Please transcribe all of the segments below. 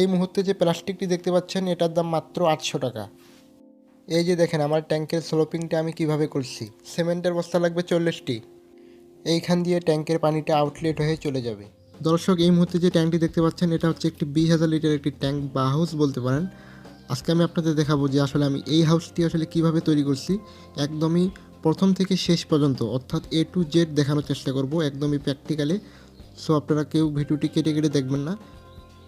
এই মুহূর্তে যে প্লাস্টিকটি দেখতে পাচ্ছেন, এটার দাম মাত্র আটশো টাকা। এই যে দেখেন, আমার ট্যাঙ্কের স্লোপিংটা আমি কীভাবে করছি? সিমেন্টের বস্তা লাগবে চল্লিশটি। এইখান দিয়ে ট্যাঙ্কের পানিটা আউটলেট হয়ে চলে যাবে। দর্শক, এই মুহূর্তে যে ট্যাঙ্কটি দেখতে পাচ্ছেন, এটা হচ্ছে একটি বিশ হাজার লিটার একটি ট্যাঙ্ক বা হাউস বলতে পারেন। আজকে আমি আপনাদের দেখাবো যে আসলে আমি এই হাউসটি আসলে কীভাবে তৈরি করছি। একদমই প্রথম থেকে শেষ পর্যন্ত, অর্থাৎ এ টু জেড দেখানোর চেষ্টা করব, একদমই প্র্যাকটিক্যালি সো আপনারা কেউ ভিডিওটি কেটে কেটে দেখবেন না।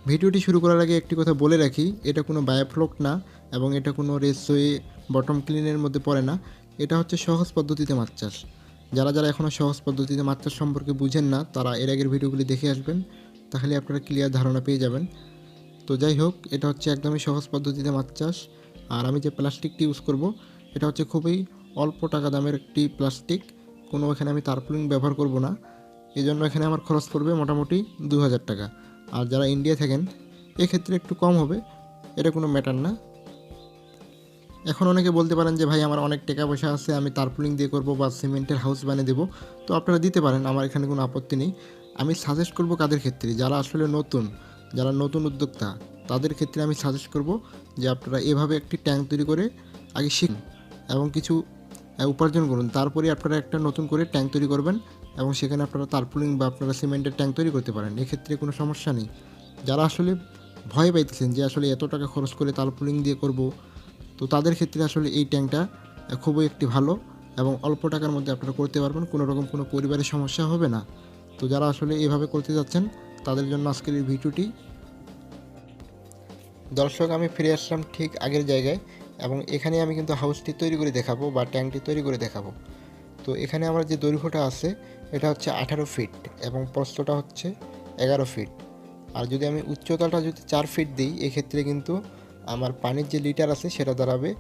ভিডিওটি শুরু করার আগে একটি কথা বলে রাখি, এটা কোনো বায়োফ্লক না এবং এটা কোনো রেসওয়ে বটম ক্লিনের মধ্যে পড়ে না। এটা হচ্ছে সহজ পদ্ধতিতে মাছ চাষ। যারা যারা এখনও সহজ পদ্ধতিতে মাছ চাষ সম্পর্কে বুঝেন না, তারা এর আগের ভিডিওগুলি দেখে আসবেন, তাহলে আপনারা ক্লিয়ার ধারণা পেয়ে যাবেন। তো যাই হোক, এটা হচ্ছে একদমই সহজ পদ্ধতিতে মাছ চাষ। আর আমি যে প্লাস্টিকটি ইউজ করব, এটা হচ্ছে খুবই অল্প টাকা দামের একটি প্লাস্টিক। কোনো এখানে আমি তারপুলিং ব্যবহার করব না। এই জন্য এখানে আমার খরচ পড়বে মোটামুটি দু হাজার টাকা। আর যারা ইন্ডিয়া থাকেন, এক্ষেত্রে একটু কম হবে, এটা কোনো ম্যাটার না। এখন অনেকে বলতে পারেন যে, ভাই, আমার অনেক টাকা পয়সা আছে, আমি তারপুলিং দিয়ে করব বা সিমেন্টের হাউস বানিয়ে দেবো। তো আপনারা দিতে পারেন, আমার এখানে কোনো আপত্তি নেই। আমি সাজেস্ট করব কাদের ক্ষেত্রে? যারা আসলে নতুন, যারা নতুন উদ্যোক্তা, তাদের ক্ষেত্রে আমি সাজেস্ট করব যে, আপনারা এভাবে একটি ট্যাঙ্ক তৈরি করে আগে শিখুন এবং কিছু উপার্জন করুন। তারপরে আপনারা একটা নতুন করে ট্যাঙ্ক তৈরি করবেন। এবং সেখানে আপনারা তারপুলিং বা আপনারা সিমেন্টের ট্যাঙ্ক তৈরি করতে পারেন। এক্ষেত্রে কোনো সমস্যা নেই। যারা আসলে ভয় পাইতেছেন যে আসলে এত টাকা খরচ করে তারপুলিং দিয়ে করব, তো তাদের ক্ষেত্রে আসলে এই ট্যাঙ্কটা খুবই একটি ভালো এবং অল্প টাকার মধ্যে আপনারা করতে পারবেন। কোনো রকম কোনো পরিবারের সমস্যা হবে না। তো যারা আসলে এভাবে করতে যাচ্ছেন, তাদের জন্য আজকের এই ভিডিওটি। দর্শক, আমি ফিরে আসলাম ঠিক আগের জায়গায় এবং এখানে আমি কিন্তু হাউসটি তৈরি করে দেখাবো বা ট্যাঙ্কটি তৈরি করে দেখাবো। তো এখানে আমার যে দৈর্ঘ্যটা আছে এটা হচ্ছে আঠারো ফিট এবং প্রস্থটা হচ্ছে এগারো ফিট আর যদি আমি উচ্চতাটা যদি চার ফিট দিই, এক্ষেত্রে কিন্তু আমার পানির যে লিটার আছে, সেটা দাঁড়াবে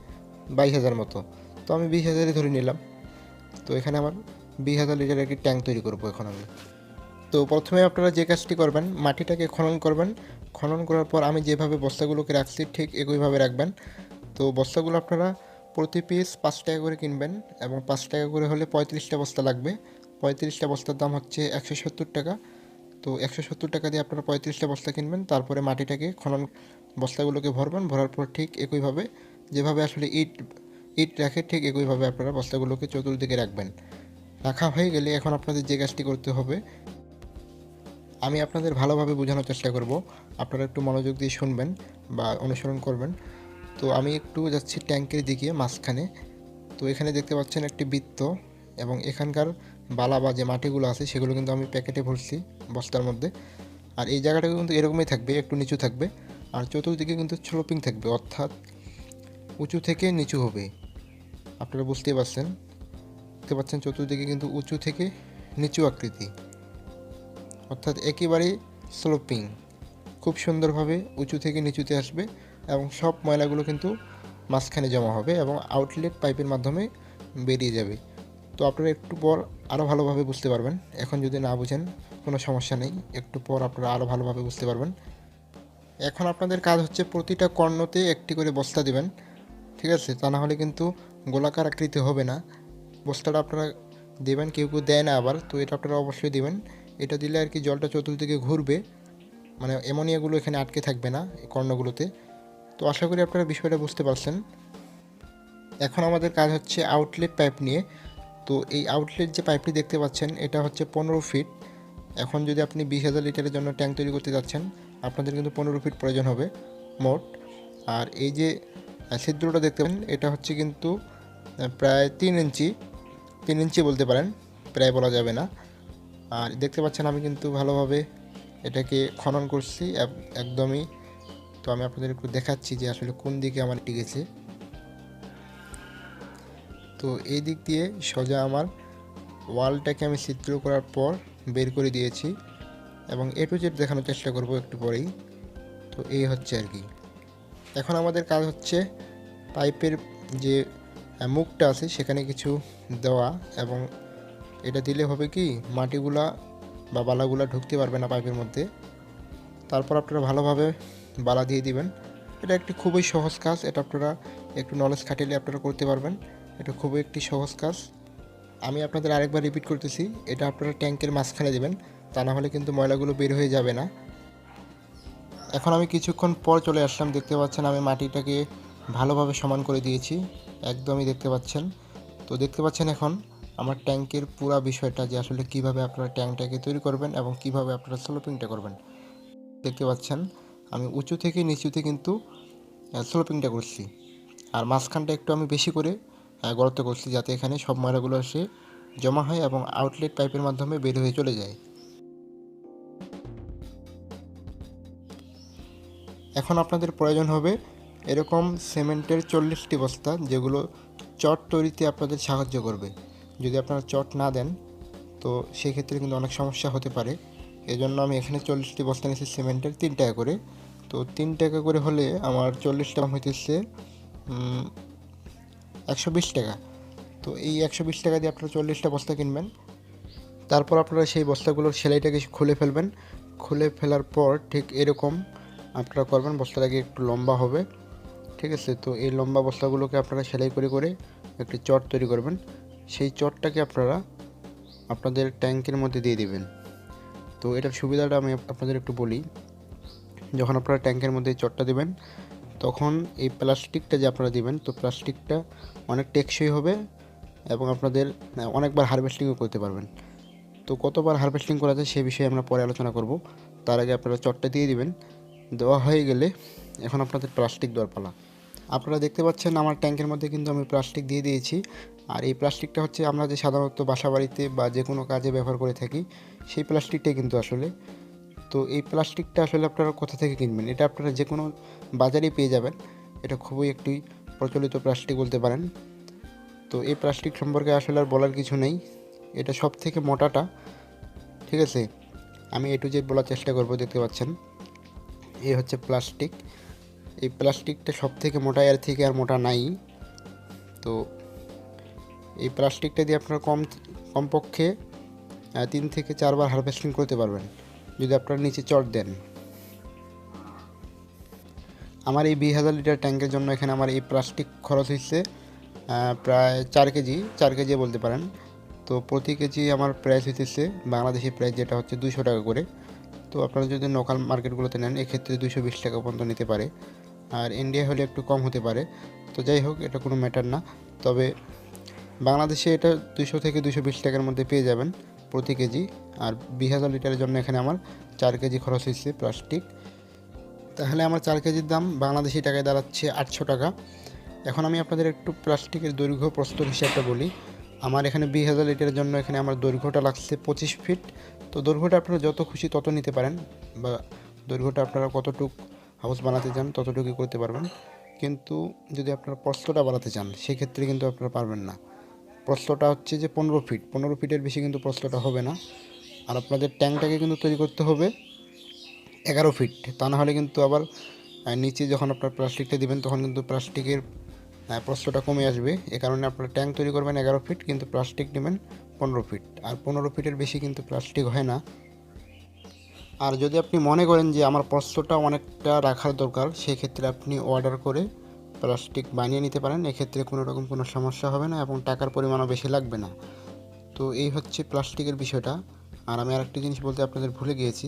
বাইশ হাজার মতো। তো আমি বিশ হাজারই ধরে নিলাম। তো এখানে আমার বিশ হাজার লিটার একটি ট্যাঙ্ক তৈরি করব এখন আমি। তো প্রথমে আপনারা যে কাজটি করবেন, মাটিটাকে খনন করবেন। খনন করার পর আমি যেভাবে বস্তাগুলোকে রাখছি, ঠিক একইভাবে রাখবেন। তো বস্তাগুলো আপনারা প্রতি পিস পাঁচ টাকা করে কিনবেন এবং পাঁচ টাকা করে হলে পঁয়ত্রিশটা বস্তা লাগবে। পঁয়ত্রিশটা বস্তার দাম হচ্ছে একশো সত্তর টাকা। তো একশো সত্তর টাকা দিয়ে আপনারা পঁয়ত্রিশটা বস্তা কিনবেন, তারপরে মাটিটাকে, খনন বস্তাগুলোকে ভরবেন, ভরার পর ঠিক একইভাবে, যেভাবে আসলে ইট ইট রাখে ঠিক একইভাবে আপনারা বস্তাগুলোকে চতুর্দিকে রাখবেন। রাখা হয়ে গেলে এখন আপনাদের যে কাজটি করতে হবে, আমি আপনাদের ভালোভাবে বোঝানোর চেষ্টা করব। আপনারা একটু মনোযোগ দিয়ে শুনবেন বা অনুসরণ করবেন। তো আমি একটু যাচ্ছি ট্যাঙ্কের দিকে মাঝখানে। তো এখানে দেখতে পাচ্ছেন একটি বৃত্ত এবং এখানকার বালা বা যে মাটিগুলো আছে, সেগুলো কিন্তু আমি প্যাকেটে ভরছি বস্তার মধ্যে। আর এই জায়গাটা কিন্তু এরকমই থাকবে, একটু নিচু থাকবে। আর চতুর্দিকে কিন্তু স্লোপিং থাকবে, অর্থাৎ উঁচু থেকে নিচু হবে। আপনারা বুঝতেই পারছেন, দেখতে পাচ্ছেন চতুর্দিকে কিন্তু উঁচু থেকে নিচু আকৃতি। অর্থাৎ একেবারেই স্লোপিং খুব সুন্দরভাবে উঁচু থেকে নিচুতে আসবে এবং সব ময়লাগুলো কিন্তু মাঝখানে জমা হবে এবং আউটলেট পাইপের মাধ্যমে বেরিয়ে যাবে। তো আপনারা একটু পর আরও ভালোভাবে বুঝতে পারবেন। এখন যদি না বুঝেন, কোনো সমস্যা নেই। একটু পর আপনারা আরও ভালোভাবে বুঝতে পারবেন। এখন আপনাদের কাজ হচ্ছে প্রতিটা কর্ণতে একটি করে বস্তা দিবেন। ঠিক আছে? তা না হলে কিন্তু গোলাকার আকৃতি হবে না। বস্তাটা আপনারা দেবেন, কেউ কেউ দেয় না আবার। তো এটা আপনারা অবশ্যই দিবেন। এটা দিলে আর কি জলটা চতুর্দিকে ঘুরবে। মানে অ্যামোনিয়াগুলো এখানে আটকে থাকবে না কর্ণগুলোতে। তো আশা করি আপনারা বিষয়টা বুঝতে পারছেন। এখন আমাদের কাজ হচ্ছে আউটলেট পাইপ নিয়ে তো এই আউটলেট যে পাইপটি দেখতে পাচ্ছেন, এটা হচ্ছে পনেরো ফিট এখন যদি আপনি বিশ হাজার লিটারের জন্য ট্যাঙ্ক তৈরি করতে যাচ্ছেন, আপনাদের কিন্তু পনেরো ফিট প্রয়োজন হবে মোট। আর এই যে ছিদ্রটা দেখতে পাবেন এটা হচ্ছে কিন্তু প্রায় তিন ইঞ্চি তিন ইঞ্চি বলতে পারেন, প্রায় বলা যাবে না। আর দেখতে পাচ্ছেন আমি কিন্তু ভালোভাবে এটাকে খনন করছি একদমই। তো আমি আপনাদের একটু দেখাচ্ছি যে আসলে কোন দিকে আমার টিকেছে তো এই দিক দিয়ে সোজা আমার ওয়ালটাকে আমি চিত্র করার পর বের করে দিয়েছি এবং এ টু জেড দেখানোর চেষ্টা করব একটু পরেই। তো এই হচ্ছে আর কি। এখন আমাদের কাজ হচ্ছে পাইপের যে মুখটা আছে সেখানে কিছু দেওয়া এবং এটা দিলে হবে কি মাটিগুলা বা বালাগুলা ঢুকতে পারবে না পাইপের মধ্যে। তারপর আপনারা ভালোভাবে বালা দিয়ে দিবেন। এটা একটি খুবই সহজ কাজ, এটা আপনারা একটু নলেজ খাটিয়ে আপনারা করতে পারবেন। এটা খুবই একটি সহজ কাজ। আমি আপনাদের আরেকবার রিপিট করতেছি, এটা আপনারা ট্যাঙ্কের মাঝখানে দেবেন, তা না হলে কিন্তু ময়লাগুলো বের হয়ে যাবে না। এখন আমি কিছুক্ষণ পর চলে আসলাম, দেখতে পাচ্ছেন আমি মাটিটাকে ভালোভাবে সমান করে দিয়েছি, একদমই দেখতে পাচ্ছেন। তো দেখতে পাচ্ছেন এখন আমার ট্যাঙ্কের পুরো বিষয়টা যে আসলে কীভাবে আপনারা ট্যাঙ্কটাকে তৈরি করবেন এবং কীভাবে আপনারা স্লোপিংটা করবেন। দেখতে পাচ্ছেন, আমি উঁচু থেকে নিচুতে কিন্তু স্লোপিংটা করছি। আর মাঝখানটা একটু আমি বেশি করে গর্ত করছি যাতে এখানে সব ময়লাগুলো এসে জমা হয় এবং আউটলেট পাইপের মাধ্যমে বের হয়ে চলে যায়। এখন আপনাদের প্রয়োজন হবে এরকম সিমেন্টের চল্লিশটি বস্তা যেগুলো চট তৈরিতে আপনাদের সাহায্য করবে। যদি আপনারা চট না দেন, তো সেই ক্ষেত্রে কিন্তু অনেক সমস্যা হতে পারে। এজন্য আমি এখানে চল্লিশটি বস্তা নিয়েছি সিমেন্টের, তিন টাকা করে। তো তিন টাকা করে হলে আমার চল্লিশটা হইতেছে একশো বিশ টাকা। তো এই একশো বিশ টাকা দিয়ে আপনারা চল্লিশটা বস্তা কিনবেন। তারপর আপনারা সেই বস্তাগুলোর সেলাইটাকে খুলে ফেলবেন। খুলে ফেলার পর ঠিক এরকম আপনারা করবেন বস্তাটাকে একটু লম্বা হবে। ঠিক আছে? তো এই লম্বা বস্তাগুলোকে আপনারা সেলাই করে করে একটি চট তৈরি করবেন। সেই চটটাকে আপনারা আপনাদের ট্যাঙ্কের মধ্যে দিয়ে দিবেন। তো এটার সুবিধাটা আমি আপনাদের একটু বলি। যখন আপনারা ট্যাঙ্কের মধ্যে চটটা দিবেন তখন এই প্লাস্টিকটা যে আপনারা দিবেন, তো প্লাস্টিকটা অনেক টেকসই হবে এবং আপনাদের অনেকবার হারভেস্টিংও করতে পারবেন। তো কতবার হারভেস্টিং করা যায় সে বিষয়ে আমরা পরে আলোচনা করব। তার আগে আপনারা চটটা দিয়ে দিবেন। দেওয়া হয়ে গেলে এখন আপনাদের প্লাস্টিক দেওয়ার পালা আপনারা দেখতে পাচ্ছেন আমার ট্যাঙ্কের মধ্যে কিন্তু আমি প্লাস্টিক দিয়ে দিয়েছি। আর এই প্লাস্টিকটা হচ্ছে আমরা যে সাধারণত বাসা বাড়িতে বা যে কোনো কাজে ব্যবহার করে থাকি, সেই প্লাস্টিকটাই কিন্তু আসলে তো এই প্লাস্টিকটা আসলে আপনারা কোথা থেকে কিনবেন? এটা আপনারা যে কোনো বাজারেই পেয়ে যাবেন। এটা খুবই একটি প্রচলিত প্লাস্টিক বলতে পারেন। তো এই প্লাস্টিক সম্পর্কে আসলে আর বলার কিছু নেই। এটা সব থেকে মোটাটা। ঠিক আছে? আমি এটু যে বলার চেষ্টা করব, দেখতে পাচ্ছেন। এই হচ্ছে প্লাস্টিক। এই প্লাস্টিকটা সব থেকে মোটা, এর থেকে আর মোটা নাই। তো এই প্লাস্টিকটা দিয়ে আপনারা কম, কমপক্ষে তিন থেকে চারবার হারভেস্টিং করতে পারবেন। যদি আপনারা নিচে চট দেন। আমার এই বিশ হাজার লিটার ট্যাঙ্কের জন্য এখানে আমার এই প্লাস্টিক খরচ হচ্ছে প্রায় চার কেজি চার কেজি বলতে পারেন। তো প্রতি কেজি আমার প্রাইস হইতেছে বাংলাদেশি প্রাইস যেটা হচ্ছে দুশো টাকা করে। তো আপনারা যদি লোকাল মার্কেটগুলোতে নেন, এক্ষেত্রে দুশো বিশ টাকা পর্যন্ত নিতে পারে। আর ইন্ডিয়া হলে একটু কম হতে পারে। তো যাই হোক, এটা কোনো ম্যাটার না। তবে বাংলাদেশে এটা দুশো থেকে দুশো বিশ টাকার মধ্যে পেয়ে যাবেন। প্রতি কেজি। আর বিশ হাজার লিটারের জন্য এখানে আমার চার কেজি খরচ হয়েছে প্লাস্টিক। তাহলে আমার চার কেজির দাম বাংলাদেশি টাকায় দাঁড়াচ্ছে আটশো টাকা। এখন আমি আপনাদের একটু প্লাস্টিকের দৈর্ঘ্য প্রস্তুত হিসাবটা বলি। আমার এখানে বিশ হাজার লিটারের জন্য এখানে আমার দৈর্ঘ্যটা লাগছে পঁচিশ ফিট। তো দৈর্ঘ্যটা আপনারা যত খুশি তত নিতে পারেন বা দৈর্ঘ্যটা আপনারা কতটুক হাউস বানাতে চান ততটুকুই করতে পারবেন। কিন্তু যদি আপনারা প্রস্তটা বাড়াতে চান, সেক্ষেত্রে কিন্তু আপনারা পারবেন না। প্রস্তটা হচ্ছে যে পনেরো ফিট পনেরো ফিটের বেশি কিন্তু প্রস্তটা হবে না। আর আপনাদের ট্যাঙ্কটাকে কিন্তু তৈরি করতে হবে এগারো ফিট তা না হলে কিন্তু আবার নিচে যখন আপনার প্লাস্টিকটা দিবেন তখন কিন্তু প্লাস্টিকের প্রস্থটা কমে আসবে। এ কারণে আপনারা ট্যাঙ্ক তৈরি করবেন এগারো ফিট কিন্তু প্লাস্টিক নেবেন পনেরো ফিট আর পনেরো ফিটের বেশি কিন্তু প্লাস্টিক হয় না। আর যদি আপনি মনে করেন যে আমার প্রস্তটা অনেকটা রাখার দরকার, সেক্ষেত্রে আপনি অর্ডার করে প্লাস্টিক বানিয়ে নিতে পারেন, এক্ষেত্রে কোনো রকম কোনো সমস্যা হবে না এবং টাকার পরিমাণও বেশি লাগবে না। তো এই হচ্ছে প্লাস্টিকের বিষয়টা। আর আমি আরেকটি জিনিস বলতে আপনাদের ভুলে গিয়েছি,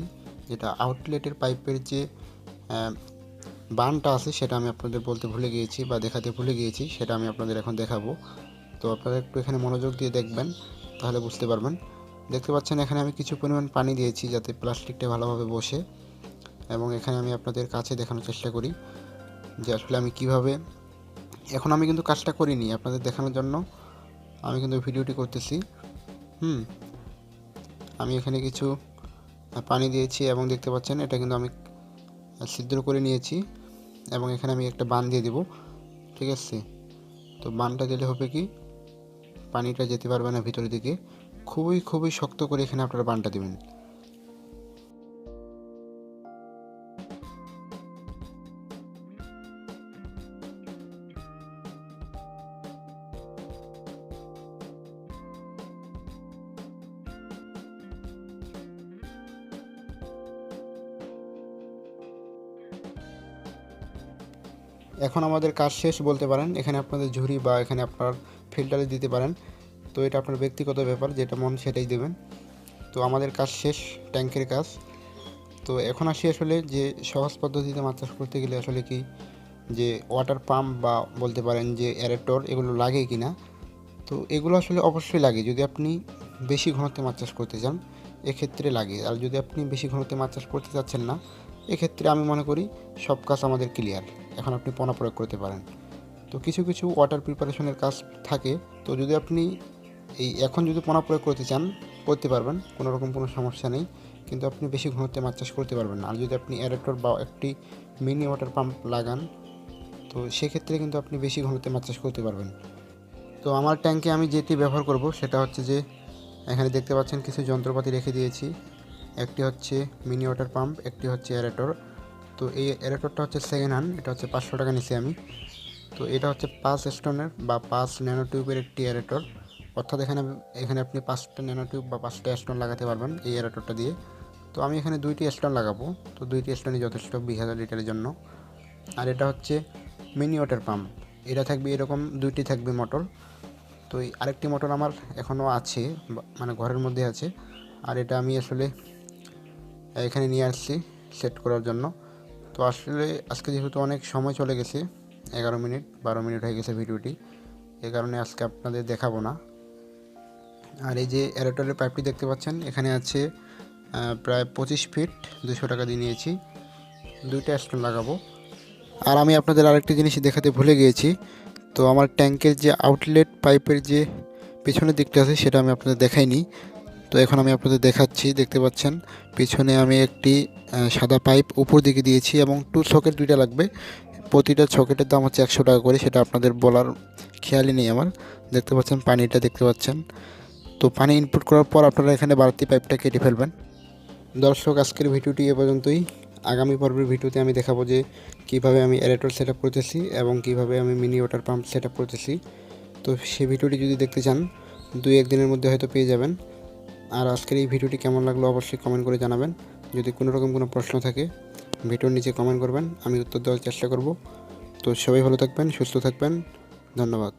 যেটা আউটলেটের পাইপের যে বানটা আছে সেটা আমি আপনাদের বলতে ভুলে গিয়েছি বা দেখাতে ভুলে গিয়েছি, সেটা আমি আপনাদের এখন দেখাবো। তো আপনারা একটু এখানে মনোযোগ দিয়ে দেখবেন, তাহলে বুঝতে পারবেন। দেখতে পাচ্ছেন এখানে আমি কিছু পরিমাণ পানি দিয়েছি যাতে প্লাস্টিকটা ভালোভাবে বসে এবং এখানে আমি আপনাদের কাছে দেখানোর চেষ্টা করি। যে আসলে আমি কীভাবে, এখন আমি কিন্তু কাজটা করিনি আপনাদের দেখানোর জন্য। আমি কিন্তু ভিডিওটি করতেছি। হুম, আমি এখানে কিছু পানি দিয়েছি এবং দেখতে পাচ্ছেন এটা কিন্তু আমি ছিদ্র করে নিয়েছি এবং এখানে আমি একটা বান দিয়ে দেব। ঠিক আছে? তো বানটা দিলে হবে কি, পানিটা যেতে পারবে না ভিতরের দিকে। খুবই খুবই শক্ত করে এখানে আপনারা বানটা দিবেন। এখন আমাদের কাজ শেষ বলতে পারেন। এখানে আপনাদের ঝুড়ি বা এখানে আপনার ফিল্টারে দিতে পারেন। তো এটা আপনার ব্যক্তিগত ব্যাপার, যেটা মন সেটাই দেবেন। তো আমাদের কাজ শেষ, ট্যাঙ্কের কাজ। তো এখন আসি আসলে যে সহজ পদ্ধতিতে মাছ চাষ করতে গেলে আসলে কি, যে ওয়াটার পাম্প বা বলতে পারেন যে অ্যারেটর এগুলো লাগে কি না তো এগুলো আসলে অবশ্যই লাগে। যদি আপনি বেশি ঘনত্বে মাছ চাষ করতে চান, এক্ষেত্রে লাগে। আর যদি আপনি বেশি ঘনত্বে মাছ চাষ করতে চাচ্ছেন না, এক্ষেত্রে আমি মনে করি সব কাজ আমাদের ক্লিয়ার এখন আপনি পোনা প্রয়োগ করতে পারেন। তো কিছু কিছু ওয়াটার প্রিপারেশনের কাজ থাকে। তো যদি আপনি এই এখন যদি পোনা প্রয়োগ করতে চান, করতে পারবেন, কোনো রকম কোনো সমস্যা নেই। কিন্তু আপনি বেশি ঘনত্বে মাছ চাষ করতে পারবেন না। আর যদি আপনি অ্যারেক্টর বা একটি মিনি ওয়াটার পাম্প লাগান, তো সেক্ষেত্রে কিন্তু আপনি বেশি ঘনত্বে মাছ চাষ করতে পারবেন। তো আমার ট্যাঙ্কে আমি যেটি ব্যবহার করব, সেটা হচ্ছে যে, এখানে দেখতে পাচ্ছেন কিছু যন্ত্রপাতি রেখে দিয়েছি। একটি হচ্ছে মিনি ওয়াটার পাম্প একটি হচ্ছে অ্যারেটর তো এই অ্যারেটরটা হচ্ছে সেকেন্ড হ্যান্ড এটা হচ্ছে পাঁচশো টাকা নিছি আমি। তো এটা হচ্ছে পাঁচ স্টোনের বা পাঁচ ন্যানো টিউবের একটি অ্যারেটর অর্থাৎ এখানে এখানে আপনি পাঁচটা ন্যানো টিউব বা পাঁচটা স্টোন লাগাতে পারবেন এই অ্যারেটরটা দিয়ে। তো আমি এখানে দুইটি স্টোন লাগাবো। তো দুইটি স্টোনই যথেষ্ট বিশ হাজার লিটারের জন্য। আর এটা হচ্ছে মিনি ওয়াটার পাম্প এটা থাকবে এরকম দুইটি থাকবে মোটর তো এই আরেকটি মোটর আমার এখনও আছে মানে ঘরের মধ্যে আছে। আর এটা আমি আসলে এখানে নিয়ে আসছি সেট করার জন্য। তো আসলে আজকে যেহেতু অনেক সময় চলে গেছে, এগারো মিনিট, বারো মিনিট হয়ে গেছে ভিডিওটি, এ কারণে আজকে আপনাদের দেখাবো না। আর এই যে অ্যারোটলের পাইপটি দেখতে পাচ্ছেন, এখানে আছে প্রায় পঁচিশ ফিট, দুশো টাকা দিয়ে নিয়েছি। দুইটা স্টোন লাগাবো। আর আমি আপনাদের আরেকটি জিনিস দেখাতে ভুলে গিয়েছি, তো আমার ট্যাঙ্কের যে আউটলেট পাইপের যে পিছনের দিকটা আছে, সেটা আমি আপনাদের দেখাইনি। তো এখন আমি আপনাদের দেখাচ্ছি, দেখতে পাচ্ছেন। পিছনে আমি একটি সাদা পাইপ উপর দিকে দিয়েছি এবং টু সকেট দুইটা লাগবে। প্রতিটা সকেটের দাম হচ্ছে একশো টাকা করে, সেটা আপনাদের বলার খেয়ালই নেই আমার। দেখতে পাচ্ছেন, পানিটা দেখতে পাচ্ছেন। তো পানি ইনপুট করার পর আপনারা এখানে বাড়তি পাইপটা কেটে ফেলবেন। দর্শক, আজকের ভিডিওটি এ পর্যন্তই। আগামী পর্বের ভিডিওতে আমি দেখাবো যে কীভাবে আমি অ্যারেটর সেট আপ করতেছি এবং কীভাবে আমি mini water pump set up করতেছি। তো সেই ভিডিওটি যদি দেখতে চান দুই একদিনের মধ্যে হয়তো পেয়ে যাবেন। আর আজকের এই ভিডিওটি কেমন লাগল অবশ্যই কমেন্ট করে জানাবেন। যদি কোনো রকম কোনো প্রশ্ন থাকে, ভিডিওর নিচে কমেন্ট করবেন, আমি উত্তর দেওয়ার চেষ্টা করব। তো সবাই ভালো থাকবেন, সুস্থ থাকবেন, ধন্যবাদ।